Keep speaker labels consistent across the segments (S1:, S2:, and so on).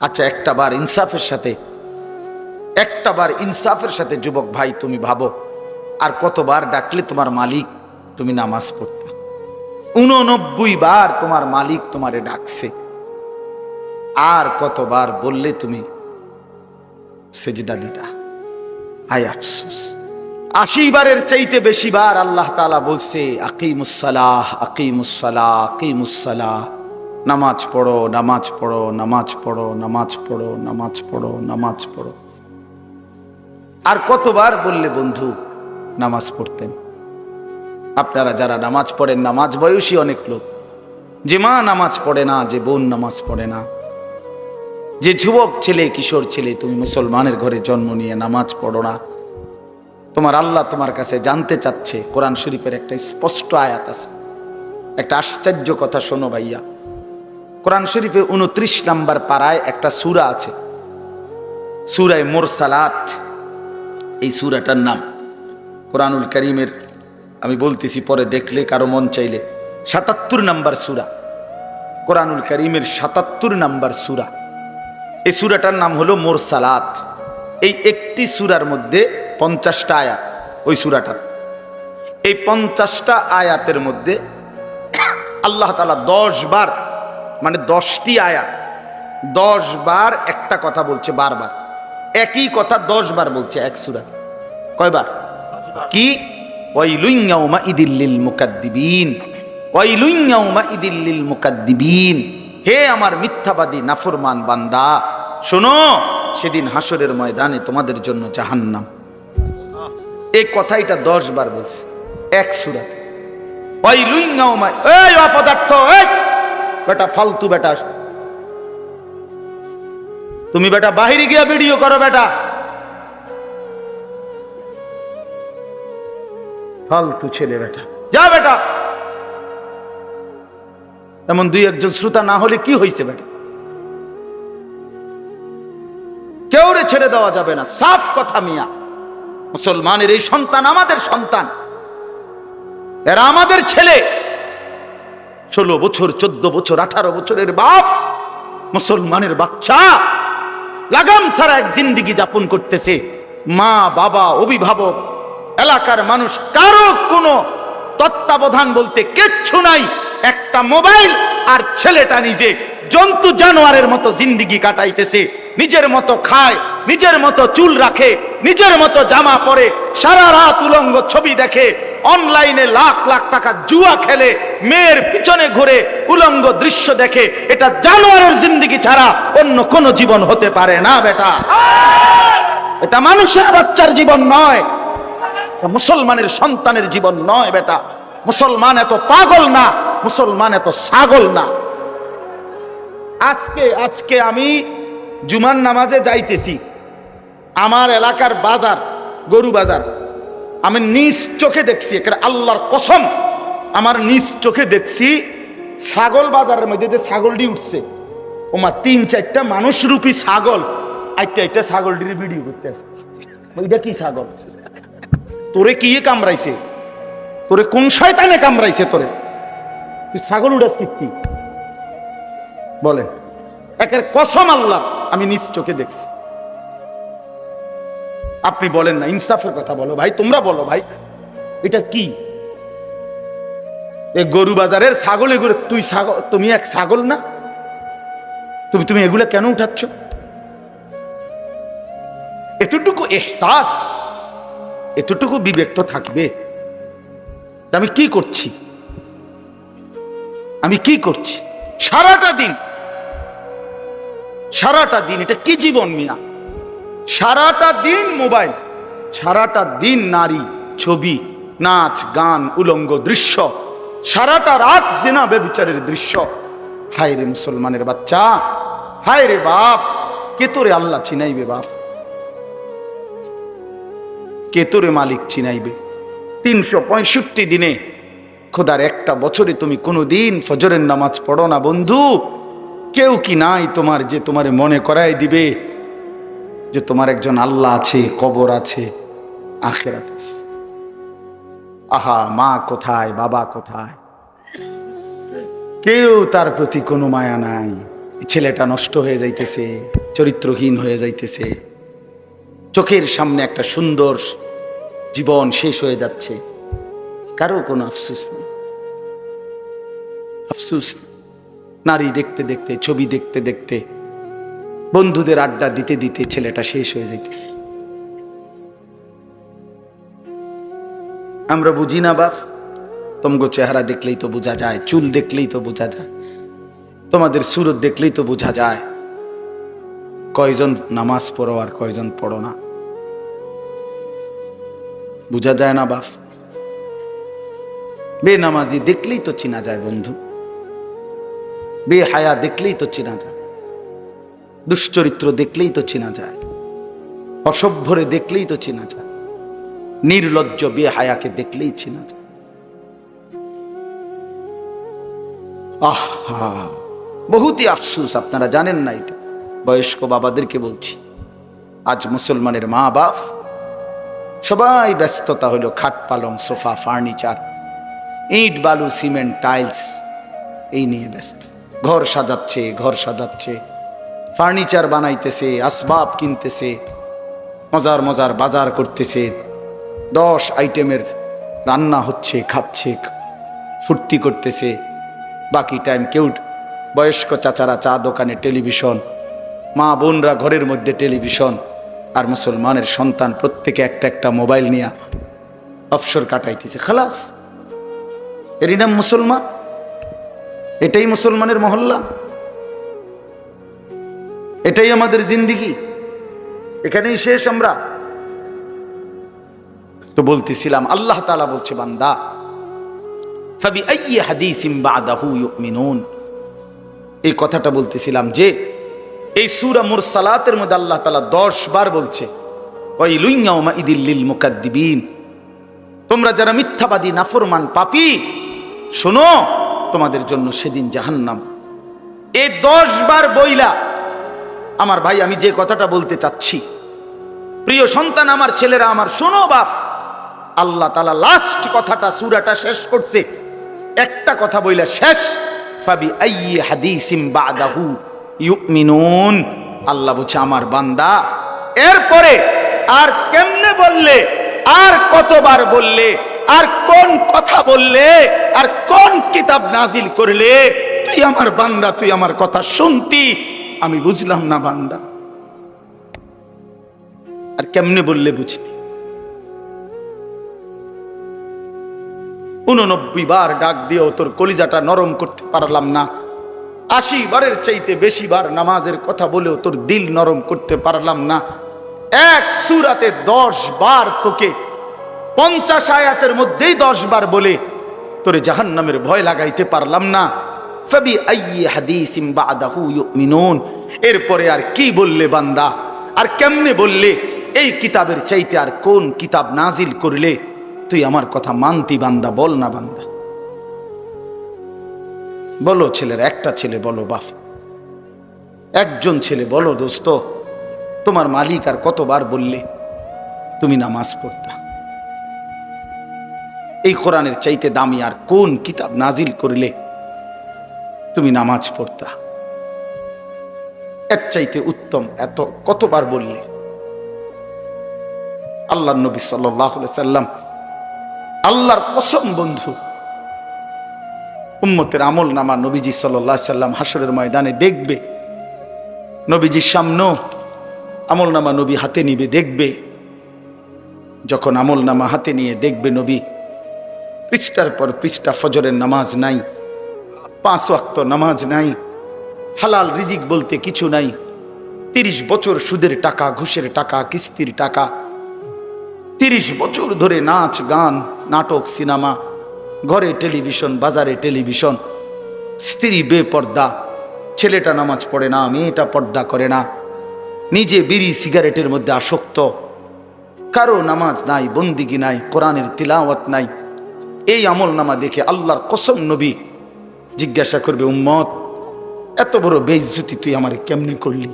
S1: আচ্ছা একটা বার ইনসাফের সাথে, একটা বার ইনসাফের সাথে যুবক ভাই তুমি ভাবো, আর কতবার ডাকলে তোমার মালিক তুমি নামাজ পড়তে? উননব্বই বার তোমার মালিক তোমারে ডাকছে। আর কতবার বললে তুমি সেজদা দিতা আয় আফসোস। আশি বারের চাইতে বেশি বার আল্লাহ তালা বলছে আকিমুসালাহ আকিমুসালাহ আকিমুসালাহ নামাজ পড়ো নামাজ পড়ো নামাজ পড়ো নামাজ পড়ো নামাজ পড়ো নামাজ পড়ো। আর কতবার বললে বন্ধু, নামাজ পড়তেন? আপনারা যারা নামাজ পড়েন, নামাজ বয়সী অনেক লোক। যে মা নামাজ পড়ে না, যে বোন নামাজ পড়ে না। যে যুবক ছেলে, কিশোর ছেলে, তুমি মুসলমানের ঘরে জন্ম নিয়ে নামাজ পড়ো না। তোমার আল্লাহ তোমার কাছে জানতে চাচ্ছে, কোরআন শরীফের একটা স্পষ্ট আয়াত আছে। একটা আশ্চর্য কথা শোনো ভাইয়া। কোরআন শরীফে উনত্রিশ নাম্বার পাড়ায় একটা সুরা আছে। সুরায় মোরসালাত। এই সুরাটার নাম কোরআনুল করিমের, আমি বলতেছি পরে দেখলে কারও মন চাইলে। সাতাত্তর নাম্বার সুরা। কোরআনুল করিমের সাতাত্তর নাম্বার সুরা। এই সুরাটার নাম হলো মোরসালাত। এই একটি সুরার মধ্যে পঞ্চাশটা আয়াত ওই সুরাটার। এই পঞ্চাশটা আয়াতের মধ্যে আল্লাহ তালা দশ বার মানে দশটি আয়াত। দশ বার একটা কথা বলছে বারবার। একই কথা দশ বার বলছে এক সুরা কয়বার? কি? ওয়াইলুইয়াউমা ইদিল্লিল মুকাদ্দিবিন। ওয়াইলুইয়াউমা ইদিল্লিল মুকাদ্দিবিন। হে আমার মিথ্যাবাদী, নাফরমান বান্দা, শোনো, সেদিন হাসরের ময়দানে তোমাদের জন্য জাহান্নাম। এই কথাইটা দশ বার বলছে। এক সুরাতে। ওয়াইলুইয়াউমা এই অপদার্থ, এই বেটা ফালতু বেটা। তুমি বেটা বাহিরে গিয়া ভিডিও করো বেটা। ফালতু ছেলে বেটা। যা বেটা। এমন দুই একজন শ্রোতা না হলে কি হয়েছে বেটা? কেউ রে ছেড়ে দেওয়া যাবে না। সাফ কথা মিয়া। মুসলমানের এই সন্তান আমাদের সন্তান। এরা আমাদের ছেলে। ষোলো বছর, চোদ্দ বছর, আঠারো বছরের বাপ মুসলমানের বাচ্চা। লাগাম ছাড়া এক জিন্দিগি যাপন করতেছে। মা, বাবা, অভিভাবক, এলাকার মানুষ, কারও কোনো তত্ত্বাবধান বলতে কিচ্ছু নাই। একটা মোবাইল আর ছেলেটা নিজে। জন্তু জানোয়ারের মতো জিন্দিগি কাটাইতেছে। নিজের মতো খায়, নিজের মতো চুল রাখে, নিজের মতো জামা পরে, সারা রাত উলঙ্গ ছবি দেখে, অনলাইনে লাখ লাখ টাকা জুয়া খেলে, মেয়ের পিছনে ঘুরে উলঙ্গ দৃশ্য দেখে, এটা জানোয়ারের জিন্দিগি ছাড়া অন্য কোন জীবন হতে পারে না, বেটা। এটা মানুষের বাচ্চার জীবন নয় মুসলমানের সন্তানের জীবন নয়, বেটা। মুসলমান এত পাগল না, মুসলমান এত ছাগল না। আজকে আজকে আমি জুমার নামাজে যাইতেছি। আমার এলাকার বাজার, গরু বাজার। আমি নিজ চোখে দেখছি এখানে আল্লাহর কসম। আমার নিজ চোখে দেখছি ছাগল বাজারের মধ্যে যে ছাগলটি উঠছে। ওমা, তিন, চারটা মানুষরূপী ছাগল। একটা একটা ছাগলটির ভিডিও করতে আছে। ওইটা কি ছাগল? তোরে কি কামড়াইছে? তোরে কোন শয়তানে কামড়াইছে তোরে? তুই ছাগল উড়াস কি বলে একের কসম আল্লাহ আমি নিজ চোখে দেখছি। আপনি বলেন না, ইনসাফের কথা বলো ভাই, তোমরা বলো ভাই, এটা কি? এ গরু বাজারের ছাগল, এগুলো তুই ছাগল, তুমি এক ছাগল না? তুমি তুমি এগুলো কেন উঠাচ্ছ? এতটুকু এহসাস, এতটুকু বিবেক তো থাকবে। আমি কি করছি? আমি কি করছি? সারাটা দিন সারাটা দিন, এটা কি জীবন মিয়া? সারাটা দিন মোবাইল, সারাটা দিন নারী, ছবি, নাচ, গান, উলঙ্গ দৃশ্য, সারাটা রাত জেনা বেবিচারের দৃশ্য। হায় রে মুসলমানের বাচ্চা, হায় রে বাপ, কে তোরে আল্লাহ চিনাইবে বাপ? কে তোরে মালিক চিনাইবে? তিনশো পঁয়ষট্টি দিনে, খোদার একটা বছরে তুমি কোনো দিন ফজরের নামাজ পড়ো না, বন্ধু। কেউ কি নাই তোমার যে তোমার মনে করাই দিবে? যে তোমার একজন আল্লাহ আছে, কবর আছে, আখেরাত আছে। আহা, মা কোথায়, বাবা কোথায়? কেউ তার প্রতি কোনো মায়া নাই। ছেলেটা নষ্ট হয়ে যাইতেছে, চরিত্রহীন হয়ে যাইতেছে। চোখের সামনে একটা সুন্দর জীবন শেষ হয়ে যাচ্ছে। কারও কোনো আফসুস নেই। আফসুস নেই। নারী দেখতে দেখতে, ছবি দেখতে দেখতে, বন্ধুদের আড্ডা দিতে দিতে ছেলেটা শেষ হয়ে যাইতেছে। আমরা বুঝি না বাপ, তমগো চেহারা দেখলেই তো বোঝা যায়, চুল দেখলেই তো বোঝা যায়, তোমাদের সুরত দেখলেই তো বোঝা যায়, কয়জন নামাজ পড়ো আর কয়জন পড়ো না। বোঝা যায় না বাপ? বেনামাজি দেখলেই তো চিনা যায় বন্ধু। বেহায়া দেখলেই তো চেনা যায়। দুশ্চরিত্র দেখলেই তো চেনা যায়। অসভ্যরে দেখলেই তো চেনা যায়। নির্লজ্জ বেহায়াকে দেখলেই চেনা যায়। আহা, বহুতই আফসুস, আপনারা জানেন না এটা। বয়স্ক বাবাদেরকে বলছি, আজ মুসলমানের মা বাপ, সবাই ব্যস্ততা হলো, খাট পালং, সোফা, ফার্নিচার, ইট, বালু, সিমেন্ট, টাইলস, এই নিয়ে ব্যস্ত। ঘর সাজাচ্ছে ঘর সাজাচ্ছে। ফার্নিচার বানাইতেছে, আসবাব কিনতেছে, মজার মজার বাজার করতেছে। দশ আইটেমের রান্না হচ্ছে, খাচ্ছে, ফুর্তি করতেছে। বাকি টাইম কেউ বয়স্ক চাচারা চা দোকানে টেলিভিশন, মা বোনরা ঘরের মধ্যে টেলিভিশন, আর মুসলমানের সন্তান প্রত্যেকে একটা একটা মোবাইল নিয়ে অবসর কাটাইতেছে। খালাস এরই নাম মুসলমান? এটাই মুসলমানের মহল্লা। এটাই আমাদের জিন্দিগি। এখানেই শেষ আমরা। তো বলতেছিলাম, আল্লাহ তালা বলছে, বান্দা এই কথাটা বলতেছিলাম যে, এই সূরা মুরসালাতের মধ্যে আল্লাহ তাআলা 10 বার বলছে, ওয়াইলুন ইয়াউমা ইদিল মুকাদ্দিবিন। তোমরা যারা মিথ্যাবাদী, নাফরমান, পাপি, শোনো তোমাদের জন্য সেদিন জাহান্নাম। এ 10 বার বইলা, আমার ভাই, আমি যে কথাটা বলতে চাচ্ছি, প্রিয় সন্তান আমার, ছেলেরা আমার, শোনো বাপ, আল্লাহ তালা লাস্ট কথাটা, সুরাটা শেষ করছে। একটা কথা বইলা শেষ আল্লাহ বলছে, আমার বান্দা, এরপরে আর কেমনে বললে, আর কতবার বললে আর কোন কথা বললে আর কোন কিতাব নাজিল করলে তুই আমার বান্দা, তুই আমার কথা শুনতি? আমি বুঝলাম না বান্দা। আর কেমনে বললে বুঝতি? উননব্বই বার ডাক দিয়েও তোর কলিজাটা নরম করতে পারলাম না। আশি বারের চাইতে বেশি বার নামাজের কথা বলেও তোর দিল নরম করতে পারলাম না। এক সুরাতে দশ বার তোকে পঞ্চাশ আয়াতের মধ্যেই দশ বার বলে, তোরে জাহান্নামের ভয় লাগাইতে পারলাম না। এরপরে আর কি বললে বান্দা? আর কেমনে বললে, এই কিতাবের চাইতে আর কোন কিতাব নাজিল করলে? তুই আমার কথা মানতি বান্দা, বল না বান্দা। বলো ছেলের, একটা ছেলে বলো বাপ। একজন ছেলে বলো দোস্ত, তোমার মালিক আর কতবার বললে, তুমি নামাজ পড়তা? এই কোরআনের চাইতে দামি আর কোন কিতাব নাজিল করিলে তুমি নামাজ পড়তা? এর চাইতে উত্তম এত কতবার বললে? আল্লাহ নবী সাল্লাম আল্লাহর কসম বন্ধু, উম্মতের আমল নামা নবীজি সাল্লাম হাসরের ময়দানে দেখবে, নবীজির সামনেও আমল নামা নবী হাতে নিবে দেখবে, যখন আমল নামা হাতে নিয়ে দেখবে নবী পৃষ্ঠার পর পৃষ্ঠা, ফজরের নামাজ নাই, পাঁচ ওয়াক্ত নামাজ নাই, হালাল রিজিক বলতে কিছু নাই, তিরিশ বছর সুদের টাকা, ঘুষের টাকা, কিস্তির টাকা, তিরিশ বছর ধরে নাচ, গান, নাটক, সিনেমা, ঘরে টেলিভিশন, বাজারে টেলিভিশন, স্ত্রী বেপর্দা, ছেলেটা নামাজ পড়ে না, মেয়েটা পর্দা করে না, নিজে বিড়ি সিগারেটের মধ্যে আসক্ত, কারও নামাজ নাই, বন্দিগি নাই, কোরআনের তিলাওয়াত নাই এই আমল নামা দেখে আল্লাহর কসম নবী জিজ্ঞাসা করবে, উম্মত, এত বড় বেইজ্জতি তুই আমারে কেমনি করলি?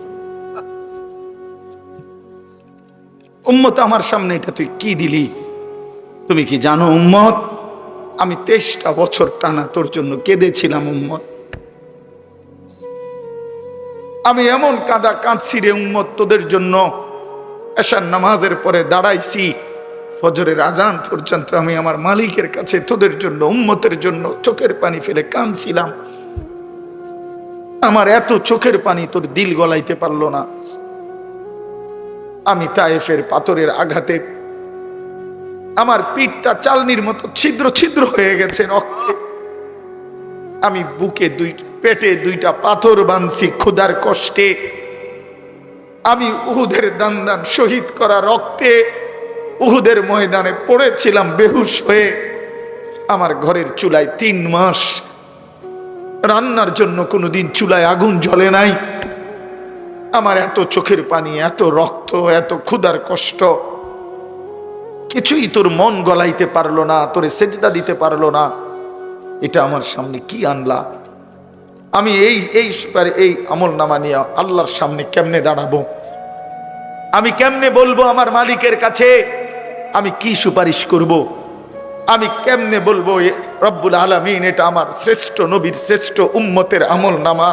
S1: উম্মত, আমার সামনে এটা তুই কি দিলি? তুমি কি জানো, উম্মত, আমি তেইশটা বছর টানা তোর জন্য কেঁদেছিলাম, উম্মত। আমি এমন কাদা কাঁদছি রে, উম্মত, তোদের জন্য এসার নামাজের পরে দাঁড়াইছি ফজরের আজান পর্যন্ত আমি আমার মালিকের কাছে তোদের জন্য, উম্মতের জন্য চোখের পানি ফেলে কাঁদছিলাম। আমার এত চোখের পানি তোর দিল গলাইতে পারল না। আমি তায়েফের পাথরের আঘাতে আমার পিঠটা চালনির মতো ছিদ্র ছিদ্র হয়ে গেছে রক্তে। আমি বুকে দুই, পেটে দুইটা পাথর বানছি ক্ষুধার কষ্টে। আমি উহুদের দান দান শহীদ করা রক্তে উহুদের ময়দানে পড়েছিলাম বেহুশ হয়ে। আমার ঘরের চুলায় তিন মাস। রান্নার জন্য কোনোদিন চুলায় আগুন জ্বলে নাই। আমার এত চোখের পানি, এত রক্ত, এত ক্ষুধার কষ্ট। কিছুই তোর মন গলাইতে পারল না, তোরে সেজদা দিতে পারল না। এটা আমার সামনে কি আনলা? আমি এই এই এই আমল নামা নিয়ে আল্লাহর সামনে কেমনে দাঁড়াবো? আমি কেমনে বলব আমার মালিকের কাছে? আমি কি সুপারিশ করব। আমি কেমনে বলব রব্বুল আলমিন, এটা আমার শ্রেষ্ঠ নবীর শ্রেষ্ঠ উম্মতের আমল নামা?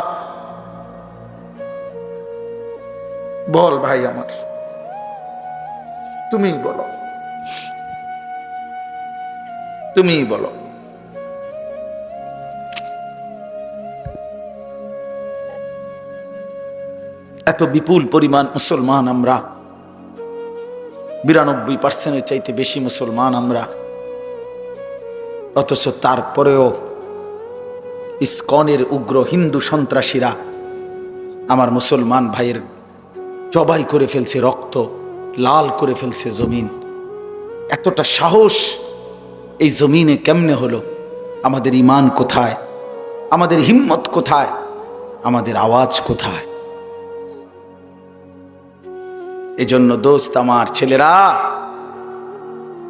S1: বল ভাই আমার, তুমিই বলো। তুমিই বলো। এত বিপুল পরিমাণ মুসলমান আমরা বিরানব্বই পার্সেন্টের চাইতে বেশি মুসলমান আমরা। অথচ তারপরেও ইস্কনের উগ্র হিন্দু সন্ত্রাসীরা আমার মুসলমান ভাইয়ের জবাই করে ফেলছে রক্ত, লাল করে ফেলছে জমিন। এতটা সাহস এই জমিনে কেমনে হলো? আমাদের ইমান কোথায়? আমাদের হিম্মত কোথায়? আমাদের আওয়াজ কোথায়? এজন্য দোস্ত আমার ছেলেরা,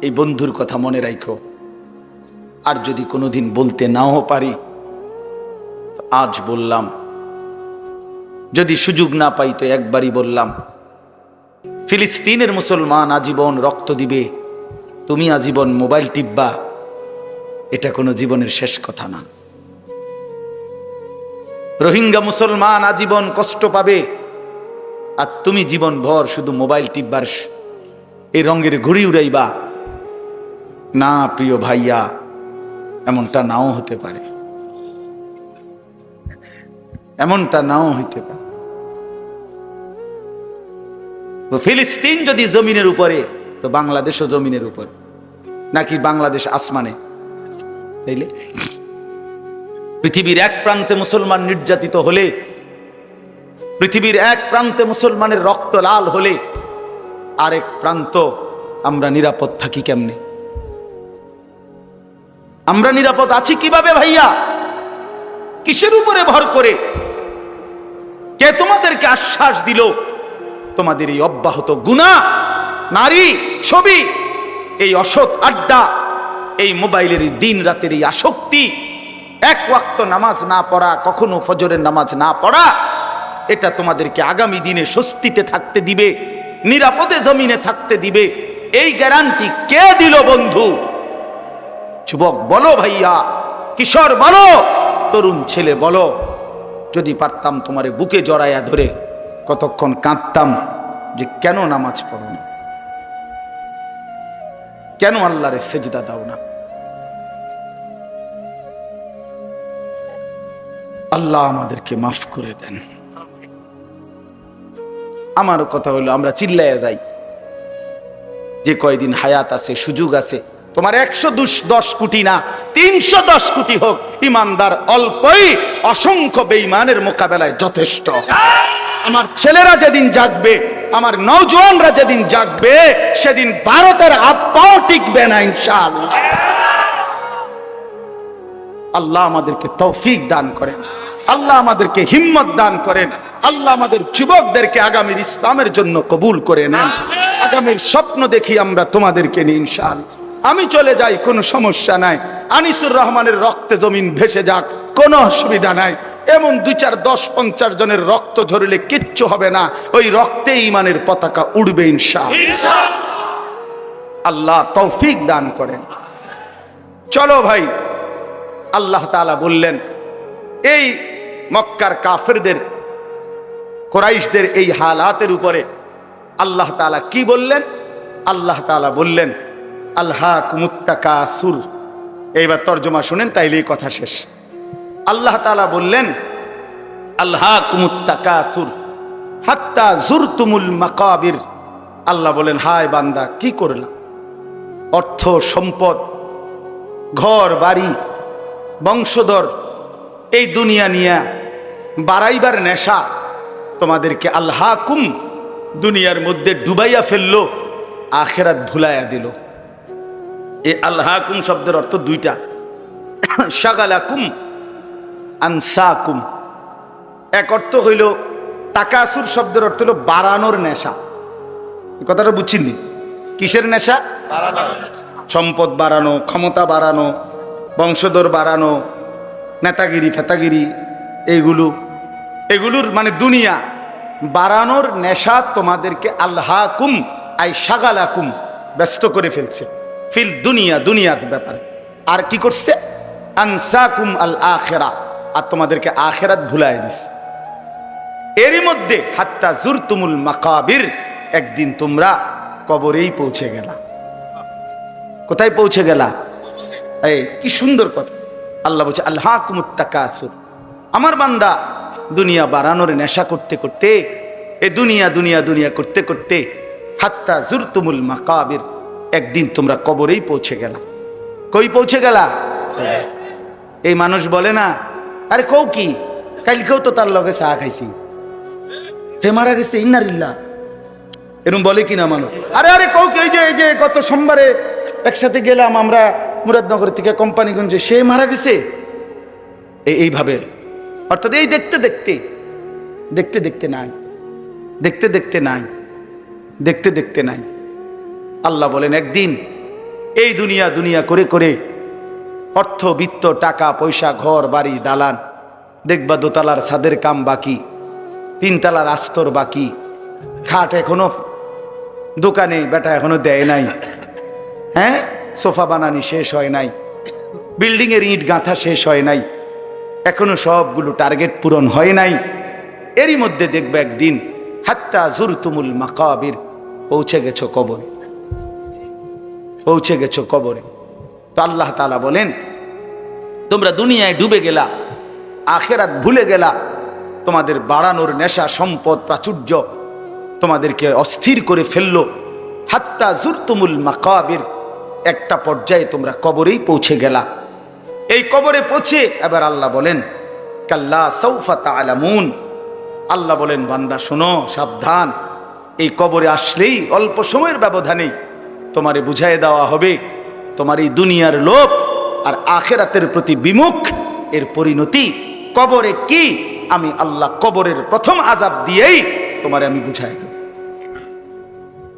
S1: এই বন্ধুর কথা মনে রাখো আর যদি কোনোদিন বলতে নাও পারি আজ বললাম। যদি সুযোগ না পাই তো একবারই বললাম। ফিলিস্তিনের মুসলমান আজীবন রক্ত দিবে, তুমি আজীবন মোবাইল টিপবা। এটা কোনো জীবনের শেষ কথা না। রোহিঙ্গা মুসলমান আজীবন কষ্ট পাবে। আর তুমি জীবন ভর শুধু মোবাইল টিপবার এই রঙের ঘুড়ি উড়াইবা। না, প্রিয় ভাইয়া, এমনটা নাও হতে পারে। এমনটা নাও হইতে পারে। ফিলিস্তিন যদি জমিনের উপরে, তো বাংলাদেশও জমিনের উপরে। নাকি বাংলাদেশ আসমানে? পৃথিবীর এক প্রান্তে মুসলমান নির্যাতিত হলে পৃথিবীর এক প্রান্তে মুসলমানের রক্ত লাল হলে আরেক প্রান্ত আমরা নিরাপদ থাকি কেমনে? আমরা নিরাপদ আছি কীভাবে ভাইয়া? কিসের উপরে ভর করে? কে তোমাদেরকে আশ্বাস দিল? তোমাদের এই অব্যাহত গুণা, নারী, ছবি, এই অসৎ আড্ডা, এই মোবাইলের দিন রাতের এই আসক্তি, এক ওয়াক্ত নামাজ না পড়া, কখনো ফজরের নামাজ না পড়া এটা তোমাদেরকে আগামী দিনে স্বস্তিতে থাকতে দিবে, নিরাপদে জমিনে থাকতে দিবে। এই গ্যারান্টি কে দিল বন্ধু? যুবক বলো ভাইয়া, কিশোর বলো, তরুণ ছেলে বলো। যদি পারতাম তোমারে বুকে জড়াইয়া ধরে কতক্ষণ কাঁদতাম যে কেন নামাজ পড়ো না? কেন আল্লাহরে সেজদা দাও না? আল্লাহ আমাদেরকে মাফ করে দেন। আমার কথা হলো, আমরা চিল্লাইয়া যাই। যে কয়দিন হায়াত আছে, সুযোগ আছে, তোমার একশো দশ কোটি না, তিনশো দশ কোটি হোক, ইমানদার অল্পই অসংখ্য বেইমানের মোকাবেলায় যথেষ্ট। আমার ছেলেরা যেদিন জাগবে, আমার নৌজওয়ানরা যেদিন জাগবে, সেদিন ভারতের আপ্পাও টিকবে না, ইনশাআল্লাহ। আল্লাহ আমাদেরকে তৌফিক দান করেন, আল্লাহ আমাদেরকে হিম্মত দান করেন। আল্লাহ আমাদের যুবকদেরকে আগামীর ইসলামের জন্য কবুল করে নেন। আগামীর স্বপ্ন দেখি আমরা তোমাদেরকে নিয়ে ইনশাল আমি চলে যাই, কোনো সমস্যা নাই। আনিসুর রহমানের রক্তে জমিন ভেসে যাক, কোনো অসুবিধা নাই। এমন দুই চার দশ পঞ্চাশ জনের রক্ত ঝরলে কিচ্ছু হবে না। ওই রক্তে ইমানের পতাকা উড়বে ইনশাল আল্লাহ তৌফিক দান করেন। চলো ভাই, আল্লাহ তালা বললেন, এই মক্কার কাফেরদের কোরাইশদের এই হালাতের উপরে আল্লাহ তালা কি বললেন? আল্লাহ তাআলা বললেন আল্লাহ কুমুত্তাকা সুর এইবার তর্জমা শুনেন, তাইলেই কথা শেষ। আল্লাহ তাআলা বললেন আল্লাহ কুমুত্তাকা সুর হাত্তা জুরতুমুল মাকাবির। আল্লাহ বলেন, হায় বান্দা, কি করলাম অর্থ, সম্পদ, ঘর, বাড়ি, বংশধর, এই দুনিয়া নিয়া বাড়াইবার নেশা তোমাদেরকে আল্লাহ কুম দুনিয়ার মধ্যে ডুবাইয়া ফেলল, আখেরাত ভুলাইয়া দিল। এ আল্লাহ কুম শব্দের অর্থ দুইটা। সাগালাকুম আনসাকুম। এক অর্থ হইল টাকাসুর শব্দের অর্থ হলো বাড়ানোর নেশা। কথাটা বুঝছিনি কিসের নেশা? সম্পদ বাড়ানো, ক্ষমতা বাড়ানো, বংশধর বাড়ানো, নেতাগিরি, ফেতাগিরি, এইগুলো। এগুলোর মানে দুনিয়া। বাড়ানোর নেশা তোমাদেরকে আল্লাহ কুম আই সাগালাকুম, ব্যস্ত করে ফেলছে। ফিল দুনিয়া, দুনিয়ার ব্যাপারে। আর কি করছে? আনসাকুম আল আখেরা। আর তোমাদেরকে আখেরাত ভুলাই দিছে। এরই মধ্যে হাত্তা জুরতুমুল মাকাবির, একদিন তোমরা কবরেই পৌঁছে গেলা। কোথায় পৌঁছে গেলা? এই, কি সুন্দর কথা। আল্লাহ বলছে আল্লাহ কুমুত্তাকাসুর আমার বান্দা দুনিয়া বাড়ানোর নেশা করতে করতে, এ দুনিয়া দুনিয়া দুনিয়া করতে করতে, হাত্তা জুরতুমুল মাকাবির, একদিন তোমরা কবরেই পৌঁছে গেলা। কই পৌঁছে গেলা? এই মানুষ বলে না, আরে কৌ কি? কালকেও তো তার লগে চা খাইছি। হে মারা গেছে ইন্নারিল্লা এরকম বলে কিনা মানুষ? আরে আরে কৌ কি, এই যে এই যে, গত সোমবারে একসাথে গেলাম আমরা মুরাদনগর থেকে কোম্পানিগঞ্জে, সে মারা গেছে? এই এইভাবে অর্থাৎ এই দেখতে দেখতে দেখতে দেখতে নাই, দেখতে দেখতে নাই, দেখতে দেখতে নাই। আল্লাহ বলেন, একদিন এই দুনিয়া দুনিয়া করে করে অর্থ, বিত্ত, টাকা, পয়সা, ঘর, বাড়ি, দালান, দেখবা দোতলার ছাদের কাম বাকি, তিনতলার আস্তর বাকি, খাট এখনও দোকানে, বেটা এখনও দেয় নাই হ্যাঁ? সোফা বানানি শেষ হয় নাই, বিল্ডিংয়ের ইট গাঁথা শেষ হয় নাই এখনও সবগুলো টার্গেট পূরণ হয় নাই। এরই মধ্যে দেখবে একদিন, হাত্তা জুরতুমুল মাকাবির, পৌঁছে গেছো কবর। পৌঁছে গেছো কবরে। তো আল্লাহ তালা বলেন, তোমরা দুনিয়ায় ডুবে গেলা, আখেরাত ভুলে গেলা, তোমাদের বাড়ানোর নেশা, সম্পদ, প্রাচুর্য তোমাদেরকে অস্থির করে ফেলল। হাত্তা জুরতুমুল মাকাবির, একটা পর্যায়ে তোমরা কবরেই পৌঁছে গেলা। এই কবরে পৌঁছে এবার আল্লাহ বলেন, কাল্লা সৌফা তালামুন আল্লাহ বলেন, বান্দা, শোনো, সাবধান। এই কবরে আসলেই অল্প সময়ের ব্যবধানে তোমারে বুঝাই দেওয়া হবে। তোমার এই দুনিয়ার লোভ আর আখেরাতের প্রতি বিমুখ, এর পরিণতি কবরে কি? আমি আল্লাহ কবরের প্রথম আজাব দিয়েই তোমারে আমি বুঝাই দেব।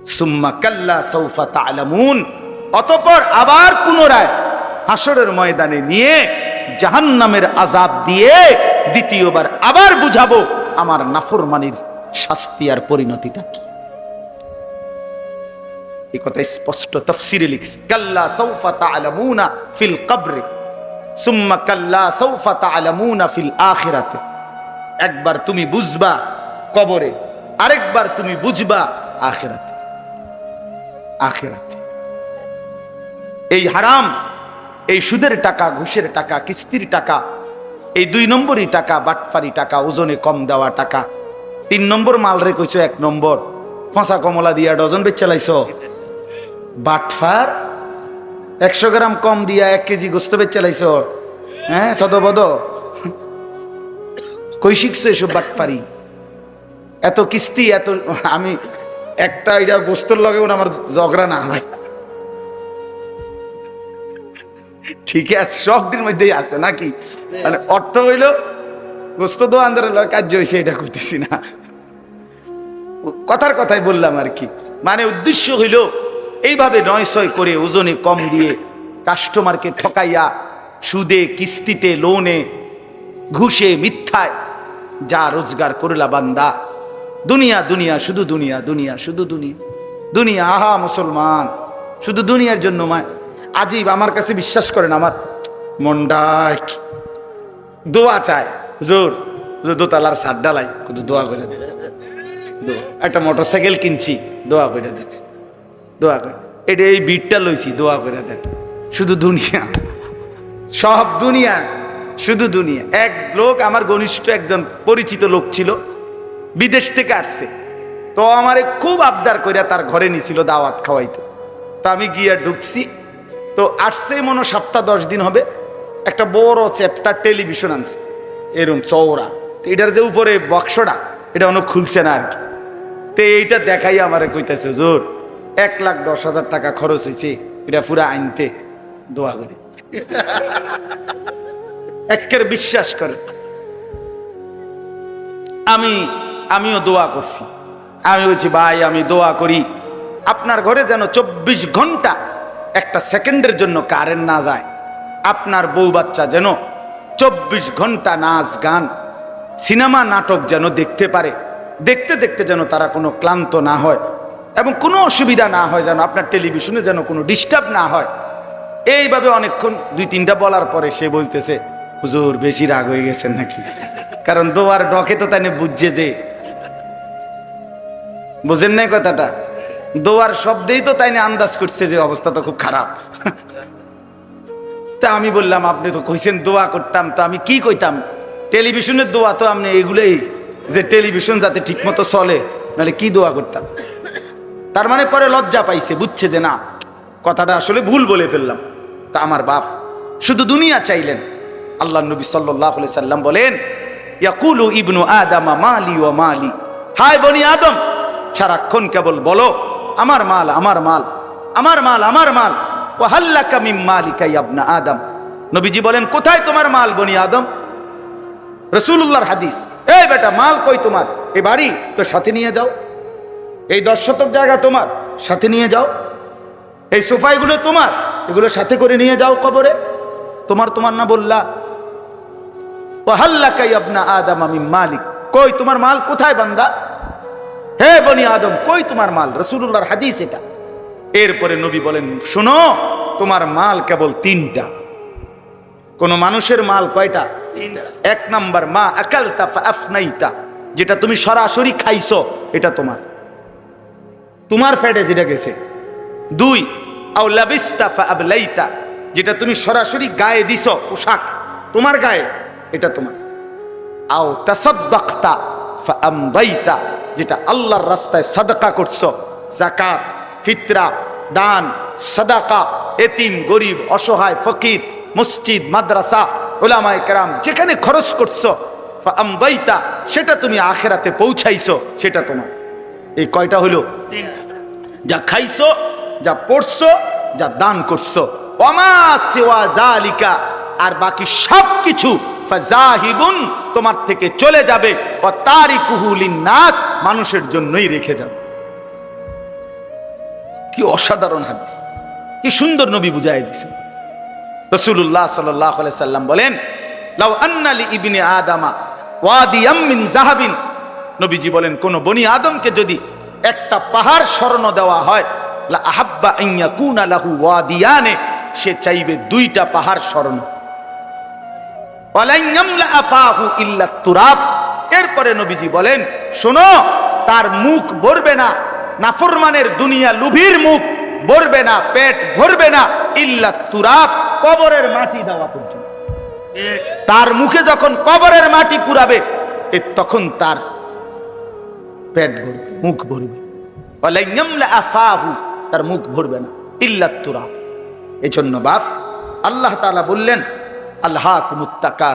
S1: সুম্মা কাল্লা সৌফা তালামুন অতপর আবার পুনরায় হাসরের ময়দানে নিয়ে জাহান্নামের আজাব দিয়ে দ্বিতীয়বার আবার বুঝাবো আমার নাফরমানির শাস্তি আর পরিণতিটা কি। কথা স্পষ্ট তফসিরে লিখছে। কাল্লা সৌফা তালামুনা ফিল কবরে, সুম্মা কাল্লা সৌফা তালামুনা ফিল আখিরাতে। একবার তুমি বুঝবা কবরে, আরেকবার তুমি বুঝবা আখিরাতে। আখিরাতে। এই হারাম এই সুদের টাকা, ঘুষের টাকা, কিস্তির টাকা, এই দুই নম্বরই টাকা বাটপারি টাকা, ওজনে কম দেওয়া টাকা। তিন নম্বর মাল রে কইছো এক নম্বর। ফসা কমলা দিয়া ডজন বেচ চালাইছ বাটফার একশো গ্রাম কম দিয়া এক কেজি গোস্ত বেচ চালাইছ হ্যাঁ সদবদ। কই শিখছো এসব বাটপারি এত কিস্তি, এত আমি একটা এটা গোস্তর লগেও আমার ঝগড়া না ভাই ঠিক আছে শখটির মধ্যেই আছে নাকি? মানে অর্থ হইল গোস্ত দো লয় কার্য হয়েছে এটা করতেছি না। কথার কথাই বললাম আর কি। মানে উদ্দেশ্য হইল এইভাবে নয় ছয় করে ওজনে কম দিয়ে কাস্টমারকে ঠকাইয়া সুদে কিস্তিতে লোনে ঘুষে মিথ্যায় যা রোজগার করলা বান্দা। দুনিয়া দুনিয়া শুধু দুনিয়া দুনিয়া শুধু দুনিয়া। দুনিয়া আহা মুসলমান। শুধু দুনিয়ার জন্য মা- আজীব, আমার কাছে বিশ্বাস করেন, আমার মন্ডায় দোয়া চায়। জোর দোতালার সার ডালাই কিন্তু দোয়া করে দোয়া। একটা মোটর সাইকেল কিনছি, দোয়া করে দেন দোয়া করে। এটা এই বিটটা লইছি, দোয়া করে দেন শুধু দুনিয়া। সব দুনিয়া, শুধু দুনিয়া। এক লোক, আমার ঘনিষ্ঠ একজন পরিচিত লোক ছিল, বিদেশ থেকে আসছে। তো আমারে খুব আবদার কইরা তার ঘরে নিছিল দাওয়াত খাওয়াইতো। তো আমি গিয়া ঢুকছি তো আসছে মনে সপ্তাহ দশ দিন হবে। একটা বড় চ্যাপ্টার টেলিভিশন আনছে, এরম চৌড়া তো এটার যে উপরে বক্সটা, এটা অনেক খুলছে না আর কি। তো এইটা দেখাই আমারে কইতেছে জোর এক লাখ দশ হাজার টাকা খরচ হয়েছে এটা পুরা আনতে দোয়া করে। একের বিশ্বাস করে। আমি, আমিও দোয়া করছি। আমি বলছি, ভাই, আমি দোয়া করি। আপনার ঘরে যেন চব্বিশ ঘণ্টা একটা সেকেন্ডের জন্য কারেন্ট না যায়। আপনার বউ বাচ্চা যেন চব্বিশ ঘণ্টা নাচ, গান, সিনেমা, নাটক যেন দেখতে পারে। দেখতে দেখতে যেন তারা কোনো ক্লান্ত না হয় এবং কোনো অসুবিধা না হয় যেন আপনার টেলিভিশনে যেন কোনো ডিস্টার্ব না হয়। এইভাবে অনেকক্ষণ দুই তিনটা বলার পরে সে বলতেছে, হুজুর, বেশি রাগ হয়ে গেছেন নাকি? কারণ দোয়ার ডকে তো তাই বুঝছে যে, বুঝেন নাই কথাটা? দোয়ার শব্দেই তো তাই আন্দাজ করছে যে অবস্থা তো খুব খারাপ। তা আমি বললাম, আপনি তো কইছেন দোয়া করতাম, তো আমি কি কইতাম? টেলিভিশনের দোয়া তো আপনি এগুলোই, যে টেলিভিশন যাতে ঠিকমতো চলে, নাহলে কি দোয়া করতাম? তার মানে পরে লজ্জা পাইছে, বুঝছে যে না, কথাটা আসলে ভুল বলে ফেললাম। তা আমার বাপ শুধু দুনিয়া চাইলেন। আল্লাহ নবী সাল্লাহ সাল্লাম বলেন ইবনু আদামা মালি ও মালি। হায় বনি আদম, সারাক্ষণ কেবল বলো আমার মাল আমার মাল আমার মাল আমার মাল। ও হাল্লাকা মিম মালিকা ইয়াবনা আদম। নবীজি বলেন, কোথায় তোমার মাল, বনি আদম? রসুল্লাহর হাদিস। এই বেটা, মাল কই তোমার? এই বাড়ি তো সাথে নিয়ে যাও। এই দশ শতক জায়গা তোমার, সাথে নিয়ে যাও। এই সোফাইগুলো তোমার, এগুলো সাথে করে নিয়ে যাও কবরে। তোমার তোমার না বললা ও হাল্লা কাই আপনা আদম আমি মালিক। কই তোমার মাল কোথায় বান্দা? হে বনি আদম কই তোমার মাল? রসুল্লাহর হাদিস এটা। এরপরে নবী বলেন শোনো তোমার মাল কেবল তিনটা। কোন মানুষের মাল কয়টা? এক নাম্বার মা আকালতা আফনাইতা যেটা তুমি সরাসরি খাইছো এটা তোমার। তোমার ফ্যাটে যেটা গেছে। দুই আও লাবিস্তা আবলাইতা যেটা তুমি সরাসরি গায়ে দিছ পোশাক তোমার গায়ে এটা তোমার। আও তাসাদ্দাকতা যেটা আল্লাহর রাস্তায় সাদাকা করছ। যাকাত, ফিতরা, দান, সাদাকা, এতিম, গরিব, অসহায়, ফকির, মসজিদ, মাদ্রাসা ওলামায়ে কেরাম, যেখানে খরচ করছ, ফাআমদাইতা, সেটা তুমি আখেরাতে পৌঁছাইছো, সেটা তোমার। এই কয়টা হলো? যা খাইছো, যা পড়ছো, যা দান করছ। অমা সেওয়া জালিকা আর বাকি সব কিছু ফাজাহিবুন, তোমার থেকে চলে যাবে। ও তারিকুহুলিন নাস মানুষের জন্যই রেখে যাবে কি অসাধারণ হাদিস। কি সুন্দর নবী বুঝাই দিছেন রসুল্লাহ সাল্লাহ সাল্লাম বলেন, লাউ আন্নালি ইবনে আদামা জাহাবিন। নবীজি বলেন, কোন বনি আদমকে যদি একটা পাহাড় স্মরণ দেওয়া হয়, লা আহাব্বা আইয়া কুনা লাহু ওয়াদিয়ানে, সে চাইবে দুইটা পাহাড় স্মরণ এরপরে নবীজি বলেন, শোনো, তার মুখ ভরবে না, নাফরমানের দুনিয়া লুভির মুখ ভরবে না, পেট ভরবে না, ইল্লা তুরাব, কবরের মাটি দেওয়া পর্যন্ত। তার মুখে যখন কবরের মাটি পুরাবে, এ তখন তার পেট ভরবে, মুখ ভরবে। তার মুখ ভরবে না, ইল্লা তুরাব। এই জন্য বাপ, আল্লাহ তাআলা বললেন আল্লাহ কুমুত্তাকা